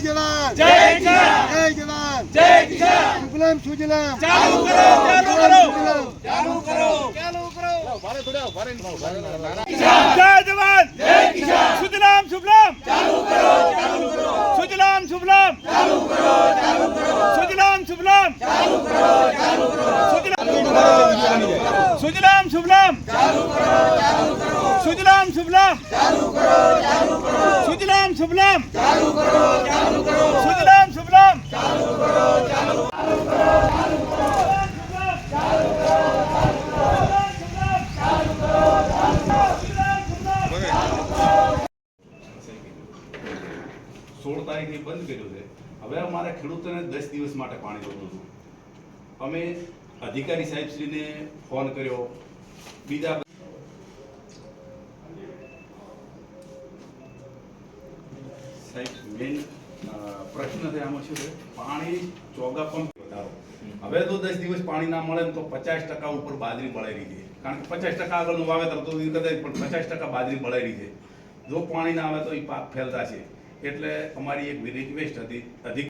જવાન જય કિસાન જય જવાન જય કિસાન સુજલામ સુજલામ ચાલુ કરો ચાલુ કરો સુજલામ. ચાલુ કરો ચાલુ કરો જય જવાન જય કિસાન સુજલામ સુફલામ ચાલુ કરો ચાલુ કરો સુજલામ સુફલામ ચાલુ કરો ચાલુ કરો સુજલામ સુફલામ ચાલુ કરો ચાલુ કરો સુજલામ સુફલામ ચાલુ કરો ચાલુ કરો સુજલામ સુફલામ ચાલુ કરો ચાલુ કરો સુજલામ. સુફલામ ચાલુ કરો ચાલુ સોળ તારીખે બંધ કર્યું છે. હવે અમારે ખેડૂતોને દસ દિવસ માટે પાણી જોતું હતું અમે અધિકારી સાહેબશ્રીને ફોન કર્યો. બીજા સાહેબ મેઇન પ્રશ્ન છે આમાં શું છે? પાણી ચોગા પંપ વધારો. હવે તો દસ દિવસ પાણી ના મળે તો પચાસ ટકા ઉપર બાજરી બળાઈ છે. કારણ કે પચાસ ટકા આગળનું વાવેતર તો કદાચ પણ પચાસ ટકા બાજરી બળાઈ છે. જો પાણી ના આવે તો એ પાક ફેલતા છે. એટલે અમારી એક રિક્વેસ્ટ હતી, અધિક